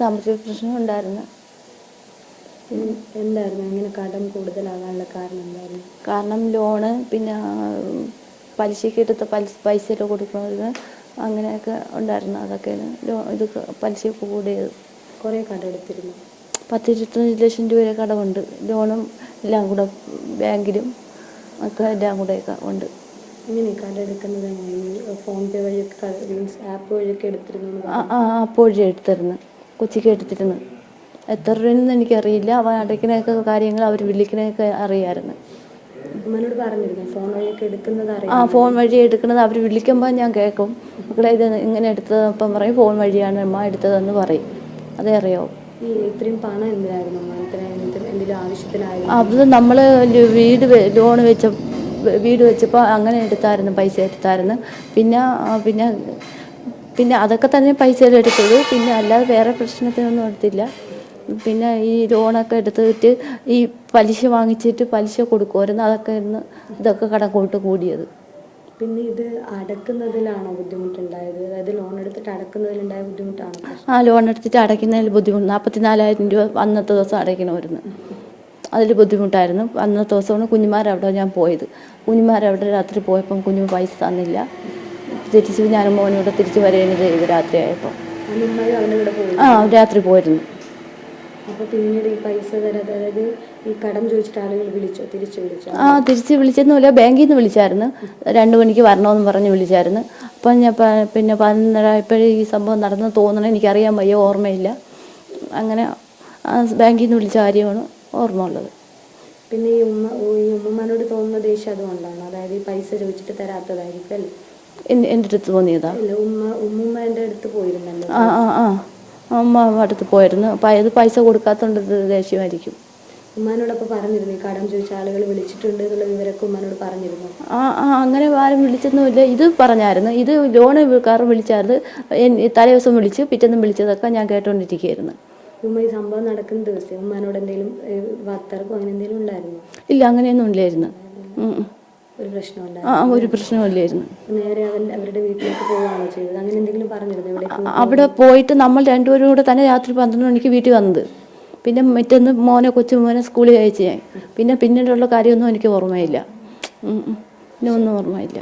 സാമ്പത്തിക പ്രശ്നം ഉണ്ടായിരുന്നു. എന്തായിരുന്നു? അങ്ങനെ കടം കൂടുതലാകാനുള്ള കാരണം എന്തായിരുന്നു? കാരണം ലോണ് പിന്നെ പലിശയ്ക്ക് എടുത്ത പലിശ പൈസയിൽ കൊടുക്കുന്നത് അങ്ങനെയൊക്കെ ഉണ്ടായിരുന്നു. അതൊക്കെ ലോ ഇത് പലിശ കൂടിയത്. കുറേ കടം എടുത്തിരുന്നു? പത്ത് ഇരുപത്തഞ്ച് ലക്ഷം രൂപ വരെ കടമുണ്ട്. ലോണും എല്ലാം കൂടെ ബാങ്കിലും ഒക്കെ എല്ലാം കൂടെയൊക്കെ ഉണ്ട്. ഇങ്ങനെ കടം എടുക്കുന്നത് ഫോൺ പേ വഴിയൊക്കെ മീൻസ് ആപ്പ് വഴിയൊക്കെ എടുത്തിരുന്നു ആപ്പ് അപ്പോഴേ എടുത്തിരുന്നു കൊച്ചിക്ക് എടുത്തിരുന്നു. എത്ര രൂപയെന്ന് എനിക്കറിയില്ല. അവ അടയ്ക്കുന്നതൊക്കെ കാര്യങ്ങൾ അവർ വിളിക്കുന്നതൊക്കെ അറിയാമായിരുന്നു ഉമ്മനോട് പറഞ്ഞിരുന്നു? ഫോൺ വഴിയൊക്കെ എടുക്കുന്നത് ആ ഫോൺ വഴി എടുക്കുന്നത് അവർ വിളിക്കുമ്പോൾ ഞാൻ കേൾക്കും മക്കളെ ഇത് ഇങ്ങനെ എടുത്തത് അപ്പം പറയും ഫോൺ വഴിയാണ് അമ്മ എടുത്തതെന്ന് പറയും. അതേ അറിയാവൂ. ഈ ഇത്രയും പണം എന്തിനായിരുന്നു? എന്തെങ്കിലും ആവശ്യത്തിനായിരുന്നു? അത് നമ്മൾ വീട് ലോൺ വെച്ച വീട് വെച്ചപ്പോൾ അങ്ങനെ എടുത്തായിരുന്നു പൈസ എടുത്തായിരുന്നു. പിന്നെ പിന്നെ പിന്നെ അതൊക്കെ തന്നെ പൈസ എടുത്തത്. പിന്നെ അല്ലാതെ വേറെ പ്രശ്നത്തിനൊന്നും എടുത്തില്ല. പിന്നെ ഈ ലോണൊക്കെ എടുത്തിട്ട് ഈ പലിശ വാങ്ങിച്ചിട്ട് പലിശ കൊടുക്കുമായിരുന്നു അതൊക്കെ ഇന്ന് ഇതൊക്കെ കടം കൂട്ട് കൂടിയത്. പിന്നെ ഇത് അടക്കുന്നതിലാണോ ബുദ്ധിമുട്ടുണ്ടായത്? അതായത് ലോൺ എടുത്തിട്ട് അടക്കുന്നതിലുണ്ടായ ബുദ്ധിമുട്ടാണോ ആ ലോൺ എടുത്തിട്ട് അടയ്ക്കുന്നതിൽ ബുദ്ധിമുട്ട്. നാൽപ്പത്തിനാലായിരം രൂപ അന്നത്തെ ദിവസം അടയ്ക്കണമായിരുന്നു. അതിൽ ബുദ്ധിമുട്ടായിരുന്നു. അന്നത്തെ ദിവസമാണ് കുഞ്ഞുമാരവിടെ ഞാൻ പോയത്. കുഞ്ഞുമാരവിടെ രാത്രി പോയപ്പം കുഞ്ഞു പൈസ തന്നില്ല. തിരിച്ച് ഞാൻ കൂടെ തിരിച്ച് വരികയാണ് ചെയ്ത് രാത്രിയായപ്പോൾ ആ രാത്രി പോയിരുന്നു. അപ്പോൾ പിന്നീട് ഈ പൈസ തരാതെ അതായത് ഈ കടം ചോദിച്ചിട്ട് ആളുകൾ വിളിച്ചോ? തിരിച്ചു വിളിച്ചോ? ആ തിരിച്ച് വിളിച്ചൊന്നുമില്ല ബാങ്കിൽ നിന്ന് വിളിച്ചായിരുന്നു. രണ്ട് മണിക്ക് വരണമെന്ന് പറഞ്ഞ് വിളിച്ചായിരുന്നു. അപ്പം ഞാൻ പിന്നെ പതിനൊന്നര ഇപ്പോഴും ഈ സംഭവം നടന്ന് തോന്നണം എനിക്കറിയാൻ വയ്യ ഓർമ്മയില്ല. അങ്ങനെ ബാങ്കിൽ നിന്ന് വിളിച്ച കാര്യമാണ് ഓർമ്മ ഉള്ളത് പിന്നെ ഈ ഉമ്മ ഈ ഉമ്മമാരോട് തോന്നുന്ന ദേഷ്യം അതുകൊണ്ടാണ്. അതായത് ഈ പൈസ ചോദിച്ചിട്ട് തരാത്തതായിരിക്കും അല്ലേ? എന്റെ അടുത്ത് തോന്നിയതാ ആ ആ ആ. അമ്മ അടുത്ത് പോയിരുന്നു. അത് പൈസ കൊടുക്കാത്തതുകൊണ്ട് ഇത് ദേഷ്യമായിരിക്കും. ഉമ്മാനോടൊപ്പം പറഞ്ഞിരുന്നു കടം ചോദിച്ച ആളുകൾ വിളിച്ചിട്ടുണ്ട് എന്നുള്ള വിവരമൊക്കെ ഉമ്മാനോട് പറഞ്ഞിരുന്നു. ആ ആ അങ്ങനെ ആരും വിളിച്ചൊന്നുമില്ല. ഇത് പറഞ്ഞായിരുന്നു. ഇത് ലോണ് കാർ വിളിച്ചായിരുന്നു. തലേ ദിവസം വിളിച്ച് പിറ്റേന്നും വിളിച്ചതൊക്കെ ഞാൻ കേട്ടോണ്ടിരിക്കുകയായിരുന്നു. ഉമ്മ ഈ സംഭവം നടക്കുന്ന ദിവസം ഉമ്മാനോട് എന്തെങ്കിലും വാർത്തർക്കോ അങ്ങനെ എന്തെങ്കിലും ഉണ്ടായിരുന്നു? ഇല്ല അങ്ങനെയൊന്നും ഇല്ലായിരുന്നു. ഒരു പ്രശ്നം ആ ഒരു പ്രശ്നമില്ലായിരുന്നു നേരെ അവരുടെ വീട്ടിലേക്ക് പോവുകയാണോ ചെയ്തത്. അങ്ങനെ എന്തെങ്കിലും പറഞ്ഞിരുന്നു? അവിടെ പോയിട്ട് നമ്മൾ രണ്ടുപേരും കൂടെ തന്നെ രാത്രി പന്ത്രണ്ട് മണിക്ക് വീട്ടിൽ വന്നത്. പിന്നെ മറ്റൊന്ന് മോനെ കൊച്ചു മോനെ സ്കൂളിൽ അയച്ചു ഞാൻ. പിന്നെ പിന്നീടുള്ള കാര്യമൊന്നും എനിക്ക് ഓർമ്മയില്ല. പിന്നെ ഒന്നും ഓർമ്മയില്ല.